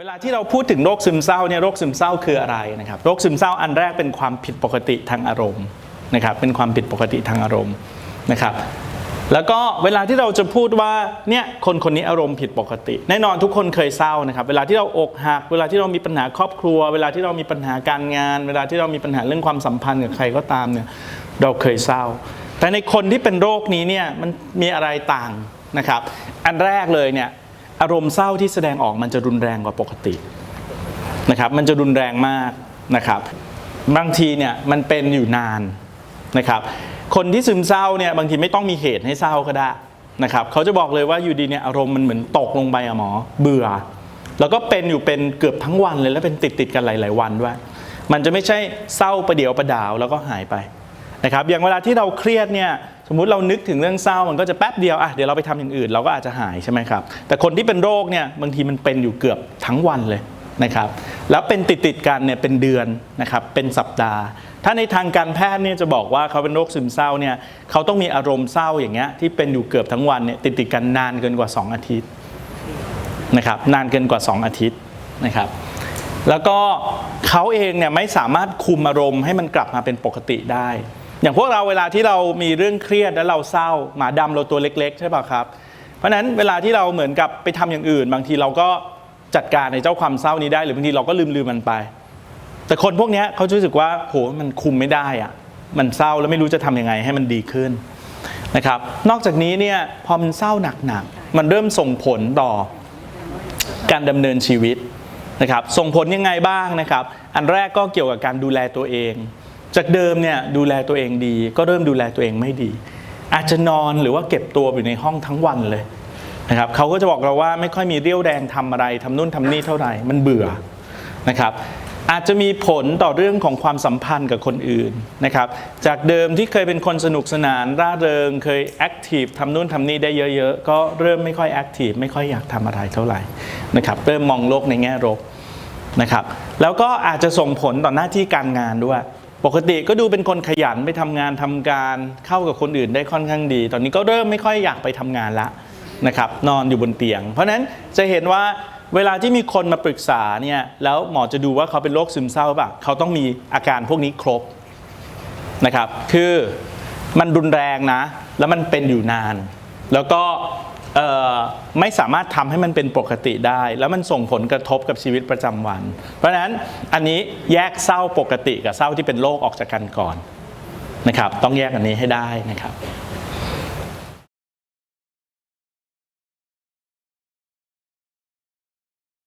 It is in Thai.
เวลาที่เราพูดถึงโรคซึมเศร้าเนี่ยโรคซึมเศร้าคืออะไรนะครับโรคซึมเศร้าอันแรกเป็นความผิดปกติทางอารมณ์นะครับเป็นความผิดปกติทางอารมณ์นะครับแล้วก็เวลาที่เราจะพูดว่าเนี่ยคนคนนี้อารมณ์ผิดปกติ แน่นอนทุกคนเคยเศร้านะครับ เวลาที่เราอกหัก เวลาที่เรามีปัญหาครอบครัว เวลาที่เรามีปัญหาการงาน เวลาที่เรามีปัญหาเรื่องความสัมพันธ์กับใครก็ตามเนี่ยเราเคยเศร้า แต่ในคนที่เป็นโรคนี้เนี่ยมันมีอะไรต่างนะครับ อันแรกเลยเนี่ย อารมณ์เศร้าที่แสดงออกมันจะรุนแรงกว่าปกตินะครับ มันจะรุนแรงมากนะครับ บางทีเนี่ยมันเป็นอยู่นานนะครับ คนที่ซึมเศร้าเนี่ยบางทีไม่ต้องมีเหตุให้เศร้าก็ได้นะครับเขาจะบอกเลยว่าอยู่ดีเนี่ยอารมณ์มันเหมือนตกลงไปอะหมอ เบื่อ แล้วก็เป็นอยู่เป็นเกือบทั้งวันเลยแล้วเป็นติดติดกันหลาย ๆ วันด้วยมันจะไม่ใช่เศร้าประเดี๋ยวประดาวแล้วก็หายไปนะครับอย่างเวลาที่เราเครียดเนี่ย มมุติเรานึกถึงเรื่องเศร้ามันก็จะแป๊บเดียวอะเดี๋ยวเราไปทำอย่างอื่นเราก็อาจจะหายใช่ไหมครับแต่คนที่เป็นโรคเนี่ยบางทีมันเป็นอยู่เกือบทั้งวันเลยนะครับแล้วเป็นติดติดๆกันเนี่ยเป็นเดือนนะครับเป็นสัปดาห์ ถ้าในทางการแพทย์เนี่ยจะบอกว่าเขาเป็นโรคซึมเศร้าเนี่ยเขาต้องมีอารมณ์เศร้าอย่างเงี้ยที่เป็นอยู่เกือบทั้งวันเนี่ยติดติดๆกันนานเกินกว่า 2 อาทิตย์นะครับนานเกินกว่า 2 อาทิตย์นะครับแล้วก็เขาเองเนี่ยไม่สามารถคุมอารมณ์ให้มันกลับมาเป็นปกติได้ อย่างพวกเราเวลาที่เรามีเรื่องเครียดแล้วเราเศร้าหมาดำเราตัวเล็ก ๆ ใช่ป่ะครับ เพราะฉะนั้นเวลาที่เราเหมือนกับไปทำอย่างอื่น บางทีเราก็จัดการในเจ้าความเศร้านี้ได้ หรือบางทีเราก็ลืมลืมๆมันไป แต่คนพวกนี้เขาจะรู้สึกว่าโหมันคุมไม่ได้อะมันเศร้าแล้วไม่รู้จะทำยังไงให้มันดีขึ้นนะครับ นอกจากนี้เนี่ยพอมันเศร้าหนักๆมันเริ่มส่งผลต่อการดำเนินชีวิตนะครับ ส่งผลยังไงบ้างนะครับ อันแรกก็เกี่ยวกับการดูแลตัวเอง จากเดิมเนี่ยดูแลตัวเองดี ก็เริ่มดูแลตัวเองไม่ดี อาจจะนอนหรือว่าเก็บตัวอยู่ในห้องทั้งวันเลยนะครับเขาก็จะบอกเราว่าไม่ค่อยมีเรี่ยวแรงทำอะไรทำนู่นทำนี่เท่าไหร่มันเบื่อนะครับอาจจะมีผลต่อเรื่องของความสัมพันธ์กับคนอื่นนะครับ จากเดิมที่เคยเป็นคนสนุกสนานร่าเริง เคยแอคทีฟทำนู่นทำนี่ได้เยอะๆ ก็เริ่มไม่ค่อยแอคทีฟไม่ค่อยอยากทำอะไรเท่าไหร่นะครับ เริ่มมองโลกในแง่ลบนะครับ แล้วก็อาจจะส่งผลต่อหน้าที่การงานด้วย ปกติก็ดูเป็นคนขยันไปทำงานทำการเข้ากับคนอื่นได้ค่อนข้างดี ตอนนี้ก็เริ่มไม่ค่อยอยากไปทำงานละนะครับนอนอยู่บนเตียง เพราะฉะนั้นจะเห็นว่าเวลาที่มีคนมาปรึกษาเนี่ยแล้วหมอจะดูว่าเขาเป็นโรคซึมเศร้าหรือเปล่าเขาต้องมีอาการพวกนี้ครบนะครับคือมันรุนแรงนะ แล้วมันเป็นอยู่นาน แล้วก็ ไม่สามารถทำให้มันเป็นปกติได้ แล้วมันส่งผลกระทบกับชีวิตประจำวัน เพราะฉะนั้นอันนี้แยกเศร้าปกติกับเศร้าที่เป็นโรคออกจากกันก่อนนะครับ ต้องแยกอันนี้ให้ได้นะครับ